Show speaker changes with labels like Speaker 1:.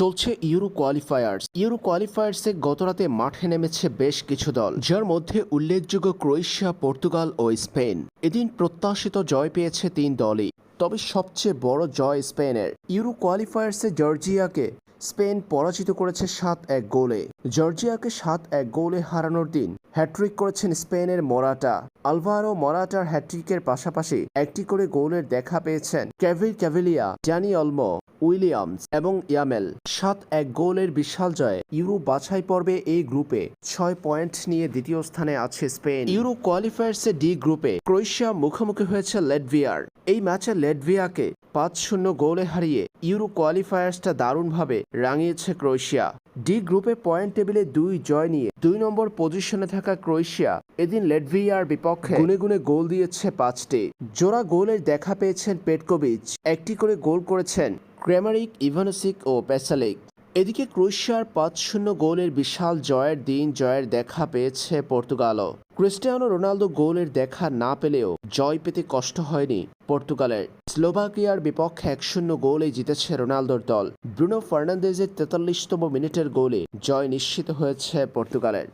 Speaker 1: চলছে euro qualifiers. Euro কোয়ালিফায়ার্সে গতরাতে মাঠে নেমেছে বেশ কিছু দল, যার মধ্যে উল্লেখযোগ্য ক্রোয়েশিয়া, পর্তুগাল ও স্পেন। এদিন প্রত্যাশিত জয় পেয়েছে তিন দলই। তবে সবচেয়ে বড় জয় স্পেনের। ইউরো কোয়ালিফায়ার্সে জর্জিয়াকে স্পেন পরাজিত করেছে সাত এক গোলে। জর্জিয়াকে সাত এক গোলে হারানোর দিন হ্যাট্রিক করেছেন স্পেনের মরাটা। আলভারো মরাটার হ্যাট্রিকের পাশাপাশি একটি করে গোলের দেখা পেয়েছেন ক্যাভিল ক্যাভিলিয়া ড্যানি অলমো উইলিয়ামস এবং ইয়ামেল। সাত এক গোলের বিশাল জয়ে। ইউরো বাছাই পর্বে এই গ্রুপে ছয় পয়েন্ট নিয়ে দ্বিতীয় স্থানে আছে স্পেন। ইউরো কোয়ালিফায়ার্সে ডি গ্রুপে ক্রোয়েশিয়া মুখোমুখি হয়েছে লেটভিয়ার। এই ম্যাচে লেটভিয়াকে পাঁচ শূন্য গোলে হারিয়ে ইউরো কোয়ালিফায়ার্সটা দারুণভাবে রাঙিয়েছে ক্রোয়েশিয়া। ডি গ্রুপে পয়েন্ট টেবিলে দুই জয় নিয়ে দুই নম্বর পজিশনে থাকা ক্রোয়েশিয়া এদিন লেটভিয়ার বিপক্ষে গুনে গুনে গোল দিয়েছে পাঁচটি। জোড়া গোলের দেখা পেয়েছেন পেটকোভিচ। একটি করে গোল করেছেন ক্রেমারিক ইভানোসিক ও প্যাসালিক এদিকে ক্রোয়েশিয়ার পাঁচ শূন্য গোলের বিশাল জয়ের দিন জয়ের দেখা পেয়েছে পর্তুগালও। ক্রিস্টিয়ানো রোনালদো গোলের দেখা না পেলেও জয় পেতে কষ্ট হয়নি পর্তুগালের। স্লোভাকিয়ার বিপক্ষে এক শূন্য গোলে জিতেছে রোনালদোর দল। ব্রুনো ফার্নান্দেজের তেতাল্লিশতম মিনিটের গোলে জয় নিশ্চিত হয়েছে পর্তুগালের।